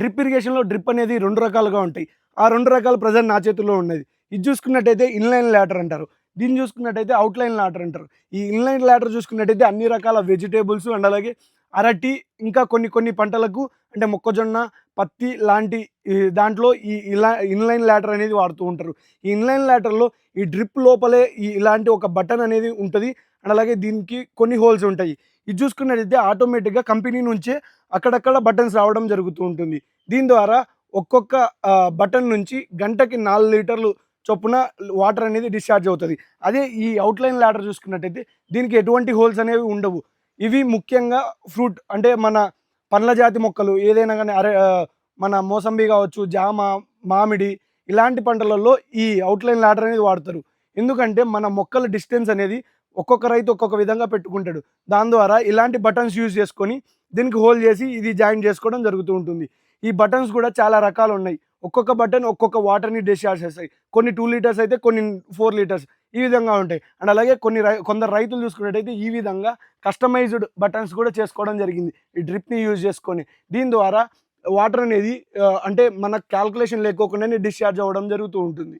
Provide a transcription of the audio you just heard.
Drip ఇరిగేషన్లో drip అనేది రెండు రకాలుగా ఉంటాయి. ఆ రెండు రకాలు ప్రజెంట్ నా చేతుల్లో ఉన్నది. ఇది చూసుకున్నట్టయితే ఇన్లైన్ ల్యాటర్ అంటారు. దీన్ని చూసుకున్నట్టయితే అవుట్లైన్ ల్యాటర్ అంటారు. ఈ ఇన్లైన్ ల్యాటర్ చూసుకున్నట్టయితే అన్ని రకాల వెజిటేబుల్స్ అండ్ అలాగే అరటి ఇంకా కొన్ని కొన్ని పంటలకు అంటే మొక్కజొన్న పత్తి లాంటి దాంట్లో ఈ ఇలా ఇన్లైన్ ల్యాటర్ అనేది వాడుతూ ఉంటారు. ఈ ఇన్లైన్ ల్యాటర్లో ఈ డ్రిప్ లోపలే ఈ ఇలాంటి ఒక బటన్ అనేది ఉంటుంది. అండ్ అలాగే దీనికి కొన్ని హోల్స్ ఉంటాయి. ఇది చూసుకున్నట్టయితే ఆటోమేటిక్గా కంపెనీ నుంచే అక్కడక్కడ బటన్స్ రావడం జరుగుతూ ఉంటుంది. దీని ద్వారా ఒక్కొక్క బటన్ నుంచి గంటకి నాలుగు లీటర్లు చొప్పున వాటర్ అనేది డిశ్చార్జ్ అవుతుంది. అదే ఈ అవుట్లైన్ ల్యాడర్ చూసుకున్నట్టయితే దీనికి ఎటువంటి హోల్స్ అనేవి ఉండవు. ఇవి ముఖ్యంగా ఫ్రూట్ అంటే మన పండ్ల జాతి మొక్కలు ఏదైనా కానీ అరే మన మోసంబి కావచ్చు జామ మామిడి ఇలాంటి పంటలలో ఈ అవుట్లైన్ ల్యాడర్ అనేది వాడతారు. ఎందుకంటే మన మొక్కల డిస్టెన్స్ అనేది ఒక్కొక్క రైతు ఒక్కొక్క విధంగా పెట్టుకుంటాడు. దాని ద్వారా ఇలాంటి బటన్స్ యూజ్ చేసుకొని దీనికి హోల్ చేసి ఇది జాయిన్ చేసుకోవడం జరుగుతూ ఉంటుంది. ఈ బటన్స్ కూడా చాలా రకాలు ఉన్నాయి. ఒక్కొక్క బటన్ ఒక్కొక్క వాటర్ని డిశ్చార్జ్ చేస్తాయి కొన్ని టూ లీటర్స్ అయితే కొన్ని ఫోర్ లీటర్స్. ఈ విధంగా ఉంటాయి. అండ్ అలాగే కొన్ని రై కొందరు రైతులు చూసుకున్నట్టయితే ఈ విధంగా కస్టమైజ్డ్ బటన్స్ కూడా చేసుకోవడం జరిగింది. ఈ డ్రిప్ని యూజ్ చేసుకొని. దీని ద్వారా వాటర్ అనేది అంటే మన క్యాల్కులేషన్ లేకోకుండానే డిశ్చార్జ్ అవ్వడం జరుగుతూ ఉంటుంది.